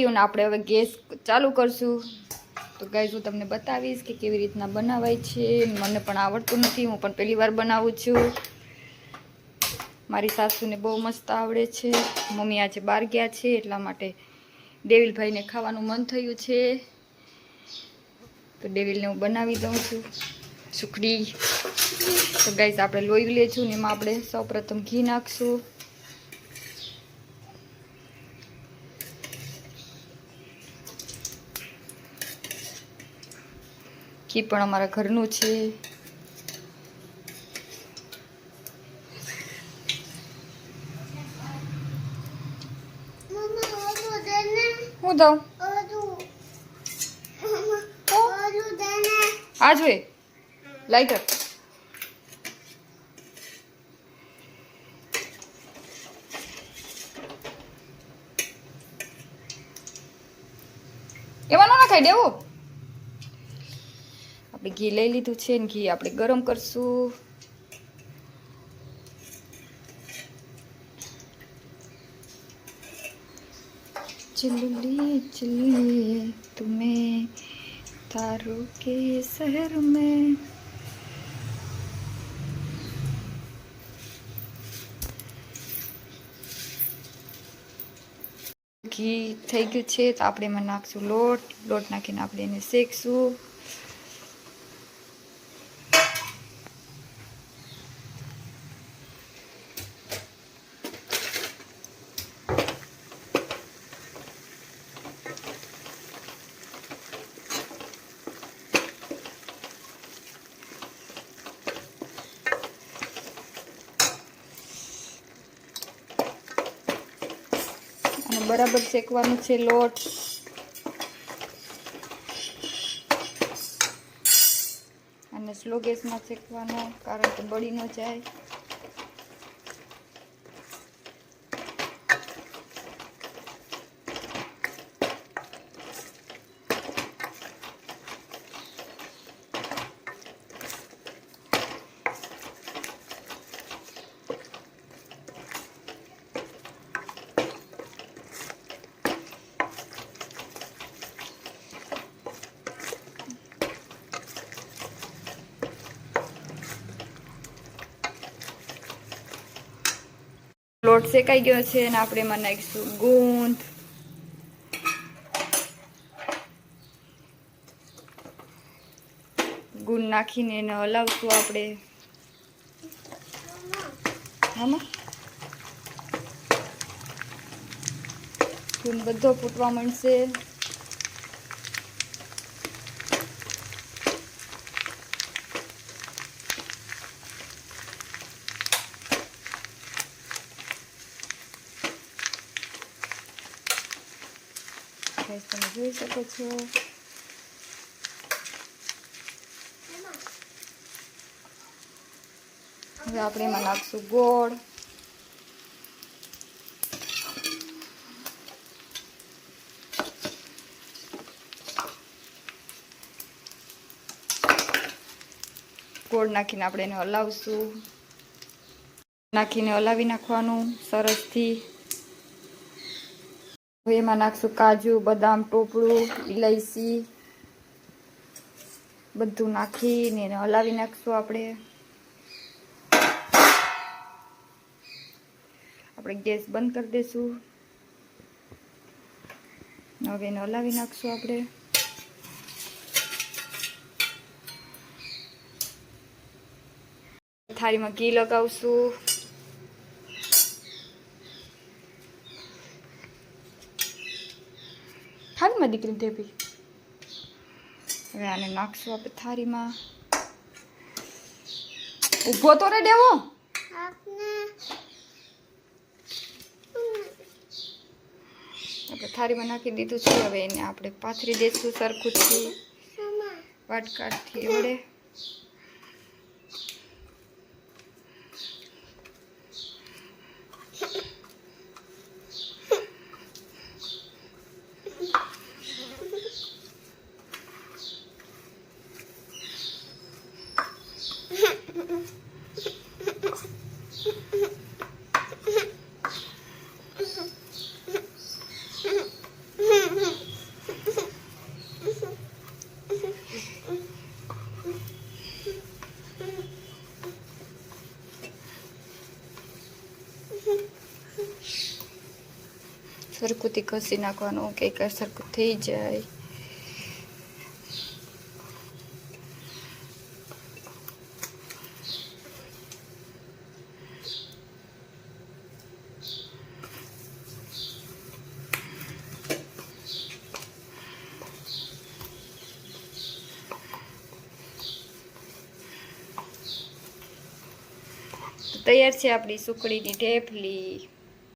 જોયું ને આપણે હવે ગેસ ચાલુ કરશું. તો ગાઈઝ હું તમને બતાવીશ કે કેવી રીતના બનાવાય છે. મને પણ આવડતું નથી, હું પણ પહેલી વાર બનાવું છું. મારી સાસુને બહુ મસ્ત આવડે છે. મમ્મી આજે બહાર ગયા છે, એટલા માટે ડેવિલભાઈને ખાવાનું મન થયું છે. તો ડેવિલને હું બનાવી દઉં છું. સુખડી. તો ગાઈઝ આપણે લોહી લેશું ને એમાં આપણે સૌપ્રથમ ઘી નાખશું. ઘી પણ અમારા ઘરનું છે. હું દઉં? આ જોઈએ. લાઈટર. એમાં ના ખાઈ દેવું. આપણે ઘી લઈ લીધું છે ને ઘી આપણે ગરમ કરશું. ચિલ્લી ચિલ્લી તુમે તારો કે શહેર મેં. ઘી થઈ ગયું છે તો આપણે એમાં નાખશું લોટ. લોટ નાખીને આપણે એને શેકશું. અને બરાબર શેકવાનું છે લોટ. અને સ્લો ગેસમાં શેકવાનો કારણ કે બળી ન જાય. લોટ શેકાઈ ગયો છે અને આપણે એમાં નાખીશું ગૂંદ ગુંદ નાખીને એને હલાવશું આપણે. આમાં ગુંદ બધો ફૂટવા માંડશે. Guys, તમે જોઈ શકો છો હવે આપણે એમાં નાખશું ગોળ. ગોળ નાખીને આપણે એને હલાવશું. નાખીને હલાવી નાખવાનું સરસથી. એમાં નાખશું કાજુ, બદામ, ટોપળું ઇલાયચી બધું નાખીને એને હલાવી નાખશું આપણે. આપણે ગેસ બંધ કરી દઈશું હવે એને હલાવી નાખશું આપણે. થાળીમાં ઘી લગાવશું. થાળીમાં દીકરી દેવી. હવે આને નાખશું આપણે થાળીમાં. ઊભો તો રે દેવો. આપણે થાળીમાં નાખી દીધું છે હવે એને આપણે પાથરી દઈશું સરખુંથી વાટકાટથી વડે સરખુંથી ઘસી નાખવાનું કે સરખું થઈ જાય. તૈયાર છે આપણી સુકડીની ઢેફલી.